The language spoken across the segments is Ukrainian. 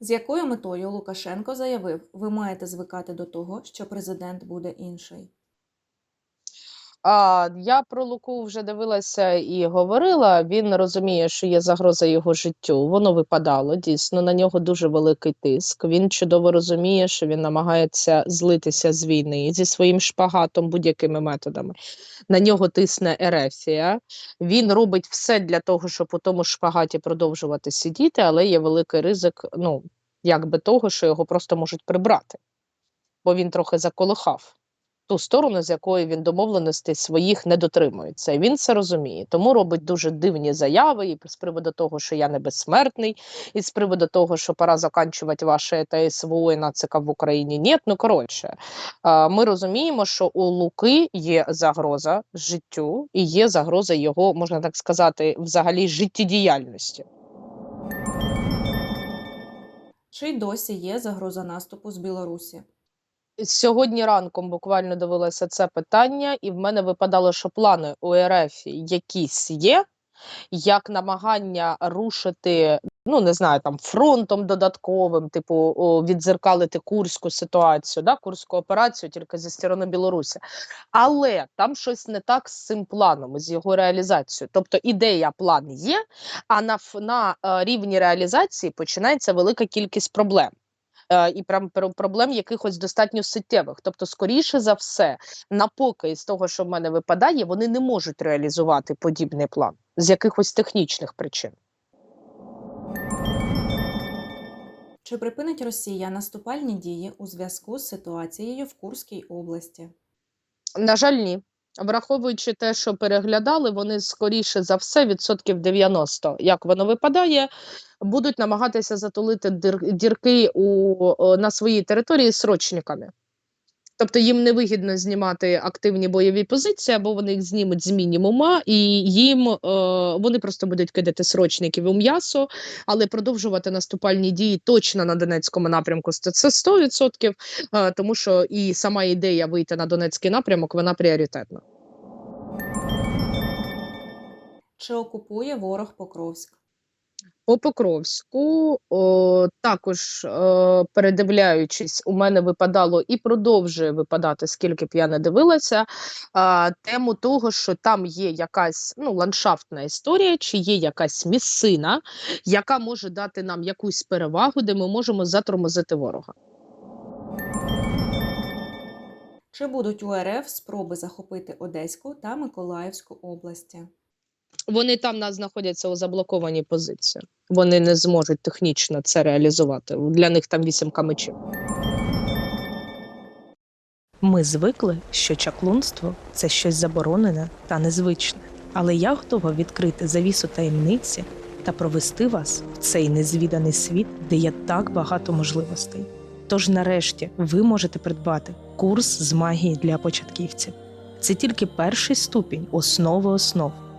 З якою метою Лукашенко заявив, ви маєте звикати до того, що президент буде інший? А, я про Луку вже дивилася і говорила. Він розуміє, що є загроза його життю. Воно випадало дійсно. На нього дуже великий тиск. Він чудово розуміє, що він намагається злитися з війни зі своїм шпагатом будь-якими методами. На нього тисне Ерефія. Він робить все для того, щоб у тому шпагаті продовжувати сидіти, але є великий ризик, ну якби того, що його просто можуть прибрати, бо він трохи заколихав ту сторону, з якої він домовленостей своїх не дотримується. І він це розуміє. Тому робить дуже дивні заяви і з приводу того, що я не безсмертний, і з приводу того, що пора заканчувати ваше ТСВО і нацика в Україні. Ні, ну коротше, ми розуміємо, що у Луки є загроза життю і є загроза його, можна так сказати, взагалі життєдіяльності. Чи досі є загроза наступу з Білорусі? Сьогодні ранком буквально дивилася це питання, і в мене випадало, що плани у РФ якісь є, як намагання рушити, ну не знаю, там фронтом додатковим, типу відзеркалити курську ситуацію, да, курську операцію тільки зі сторони Білорусі. Але там щось не так з цим планом, з його реалізацією. Тобто ідея, план є, а на, на е, рівні реалізації починається велика кількість проблем. Е, і прям пр- проблем якихось достатньо суттєвих. Тобто, скоріше за все, напоки з того, що в мене випадає, вони не можуть реалізувати подібний план з якихось технічних причин. Чи припинить Росія наступальні дії у зв'язку з ситуацією в Курській області? На жаль, ні. Враховуючи те, що переглядали, вони скоріше за все, відсотків 90, як воно випадає, будуть намагатися затулити дірки у, на своїй території срочниками. Тобто їм невигідно знімати активні бойові позиції, або вони їх знімуть з мінімума, і їм е, вони просто будуть кидати срочників у м'ясо, але продовжувати наступальні дії точно на Донецькому напрямку це 100%, е, тому що і сама ідея вийти на Донецький напрямок вона пріоритетна. Чи окупує ворог Покровськ? По Покровську о, також е, передивляючись, у мене випадало і продовжує випадати, скільки б я не дивилася, а, тему того, що там є якась ну, ландшафтна історія, чи є якась місцина, яка може дати нам якусь перевагу, де ми можемо затормозити ворога. Чи будуть у РФ спроби захопити Одеську та Миколаївську області? Вони там нас знаходяться у заблокованій позиції. Вони не зможуть технічно це реалізувати. Для них там вісімка мечів. Ми звикли, що чаклунство це щось заборонене та незвичне. Але я готова відкрити завісу таємниці та провести вас в цей незвіданий світ, де є так багато можливостей. Тож, нарешті, ви можете придбати курс з магії для початківців. Це тільки перший ступінь основи основ.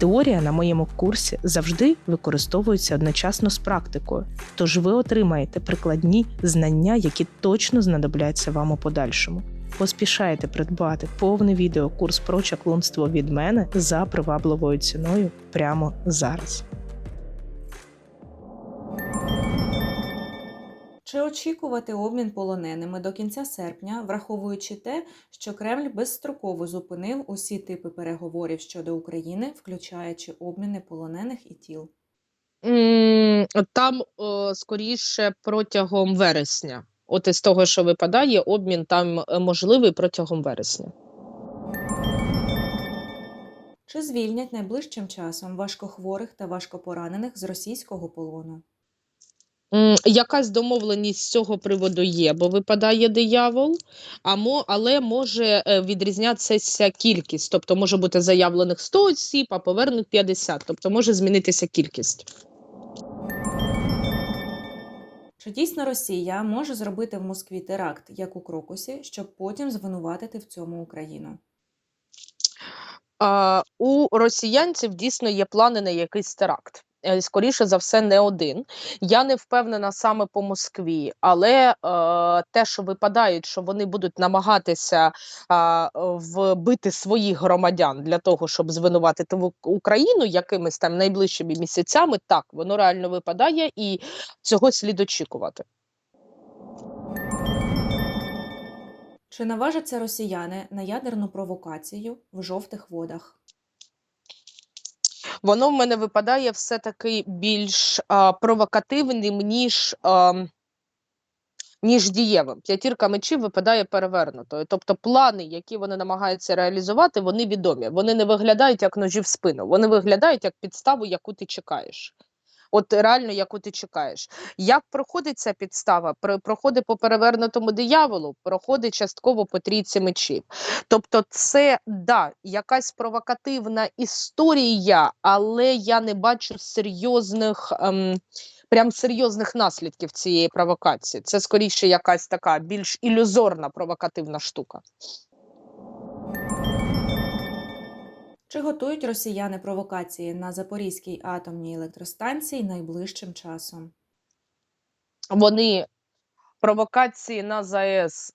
Теорія на моєму курсі завжди використовується одночасно з практикою, тож ви отримаєте прикладні знання, які точно знадобляться вам у подальшому. Поспішайте придбати повний відеокурс про чаклунство від мене за привабливою ціною прямо зараз. Чи очікувати обмін полоненими до кінця серпня, враховуючи те, що Кремль безстроково зупинив усі типи переговорів щодо України, включаючи обміни полонених і тіл? Там скоріше протягом вересня. От із того, що випадає, обмін там е, можливий протягом вересня. Чи звільнять найближчим часом важкохворих та важкопоранених з російського полону? Якась домовленість з цього приводу є, бо випадає диявол, але може е, відрізнятися кількість. Тобто може бути заявлених 100 осіб, а повернуть 50. Тобто може змінитися кількість. Чи дійсно Росія може зробити в Москві теракт, як у Крокусі, щоб потім звинуватити в цьому Україну? А, у росіянців дійсно є плани на якийсь теракт. Е, Скоріше за все, не один. Я не впевнена саме по Москві, але е, те, що випадають, що вони будуть намагатися а, вбити своїх громадян для того, щоб звинуватити Україну якимись там найближчими місяцями, так воно реально випадає, і цього слід очікувати. Чи наважаться росіяни на ядерну провокацію в жовтих водах? Воно в мене випадає все-таки більш а, провокативним, ніж, а, ніж дієвим. П'ятірка мечів випадає перевернутою. Тобто плани, які вони намагаються реалізувати, вони відомі. Вони не виглядають як ножі в спину, вони виглядають як підставу, яку ти чекаєш. От реально, яку ти чекаєш. Як проходить ця підстава? Про- Проходить по перевернутому дияволу, проходить частково по трійці мечів. Тобто, це да, якась провокативна історія, але я не бачу серйозних. Ем, Прям серйозних наслідків цієї провокації. Це скоріше якась така більш ілюзорна провокативна штука. Чи готують росіяни провокації на Запорізькій атомній електростанції найближчим часом? Вони провокації на ЗАЕС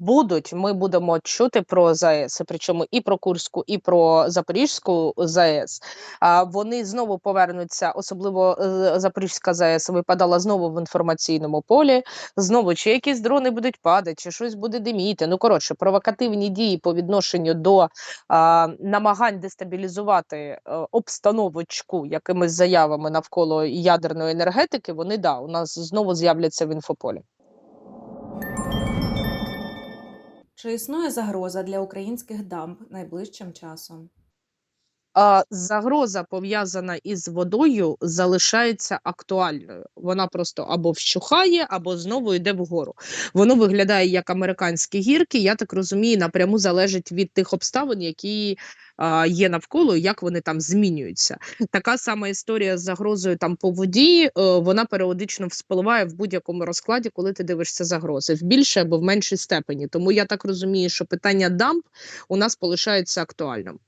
будуть. Ми будемо чути про ЗАЕС, причому і про Курську, і про Запорізьку ЗАЕС. А вони знову повернуться, особливо е, Запорізька ЗАЕС випадала знову в інформаційному полі. Знову чи якісь дрони будуть падати, чи щось буде диміти. Ну коротше, провокативні дії по відношенню до а, намагань дестабілізувати е, обстановочку якимись заявами навколо ядерної енергетики. Вони да у нас знову з'являться в інфополі. Чи існує загроза для українських дамб найближчим часом? А, загроза пов'язана із водою залишається актуальною. Вона просто або вщухає, або знову йде вгору. Воно виглядає як американські гірки. Я так розумію, напряму залежить від тих обставин, які є навколо, як вони там змінюються. Така сама історія з загрозою там по воді. е, Вона періодично вспливає в будь-якому розкладі, коли ти дивишся загрози в більше або в меншій степені. Тому я так розумію, що питання дамб у нас полишається актуальним.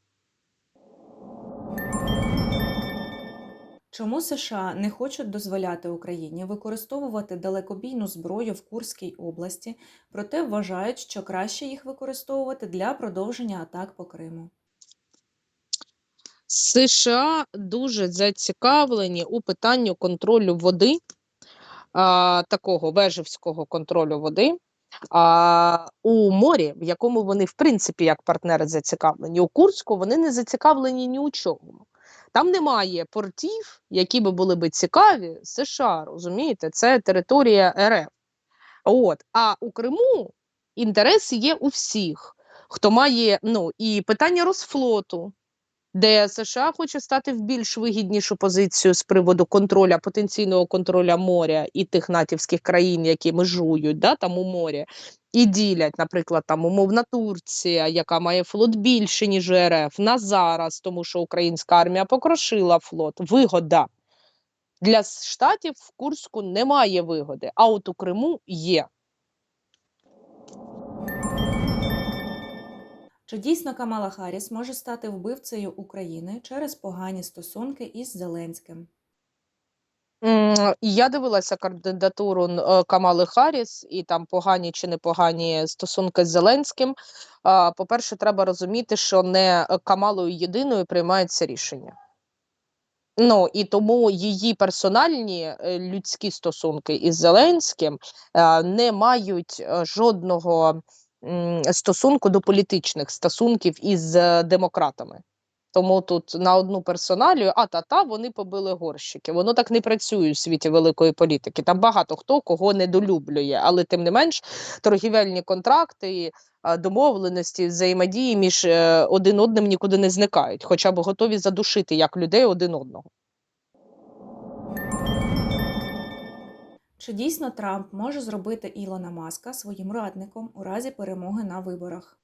Чому США не хочуть дозволяти Україні використовувати далекобійну зброю в Курській області, проте вважають, що краще їх використовувати для продовження атак по Криму? США дуже зацікавлені у питанні контролю води, а, такого вежівського контролю води. А у морі, в якому вони, в принципі, як партнери зацікавлені, у Курську вони не зацікавлені ні у чому. Там немає портів, які би були би цікаві США, розумієте? Це територія РФ. От. А у Криму інтерес є у всіх, хто має ну, і питання Росфлоту, де США хоче стати в більш вигіднішу позицію з приводу контроля, потенційного контроля моря і тих натівських країн, які межують да, там у морі, і ділять, наприклад, там умовна Турція, яка має флот більше, ніж РФ, на зараз, тому що українська армія покрошила флот. Вигода. Для штатів в Курську немає вигоди, а от у Криму є. Чи дійсно Камала Харріс може стати вбивцею України через погані стосунки із Зеленським? Я дивилася кандидатуру е, Камали Харріс, і там погані чи непогані стосунки з Зеленським. По-перше, треба розуміти, що не Камалою єдиною приймається рішення. Ну і тому її персональні е, людські стосунки із Зеленським е, не мають жодного стосунку до політичних стосунків із е, демократами. Тому тут на одну персоналію, а та-та, вони побили горщики. Воно так не працює у світі великої політики. Там багато хто кого недолюблює, але тим не менш торгівельні контракти, домовленості, взаємодії між е, один одним нікуди не зникають, хоча б готові задушити як людей один одного. Чи дійсно Трамп може зробити Ілона Маска своїм радником у разі перемоги на виборах?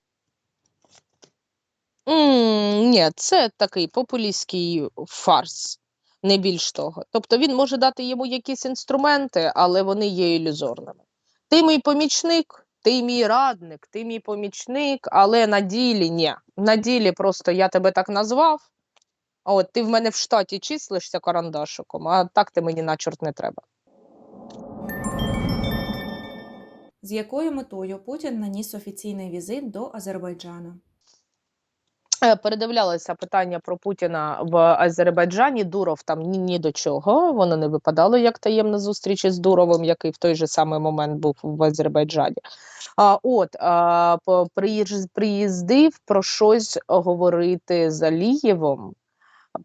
М, Ні, це такий популістський фарс, не більш того. Тобто він може дати йому якісь інструменти, але вони є ілюзорними. Ти мій помічник, ти мій радник, ти мій помічник, але на ділі ні. На ділі просто я тебе так назвав. а От ти в мене в штаті числишся карандашиком, а так ти мені на чорт не треба. З якою метою Путін наніс офіційний візит до Азербайджану? Е, Передивлялися питання про Путіна в Азербайджані. Дуров там ні, ні до чого. Воно не випадало як таємна зустріч із Дуровим, який в той же самий момент був в Азербайджані. А от а, приїздив про щось говорити з Алієвом.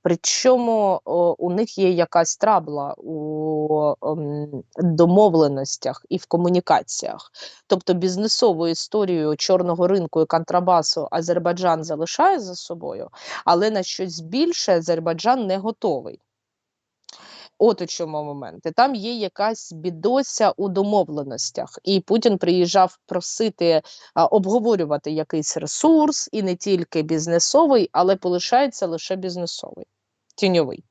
Причому у них є якась трабла у ем, домовленостях і в комунікаціях. Тобто бізнесову історію чорного ринку і контрабасу Азербайджан залишає за собою, але на щось більше Азербайджан не готовий. От у чому момент. І там є якась бідося у домовленостях, і Путін приїжджав просити а, обговорювати якийсь ресурс, і не тільки бізнесовий, але полишається лише бізнесовий, тіньовий.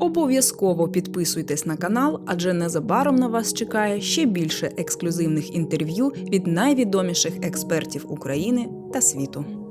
Обов'язково підписуйтесь на канал, адже незабаром на вас чекає ще більше ексклюзивних інтерв'ю від найвідоміших експертів України та світу.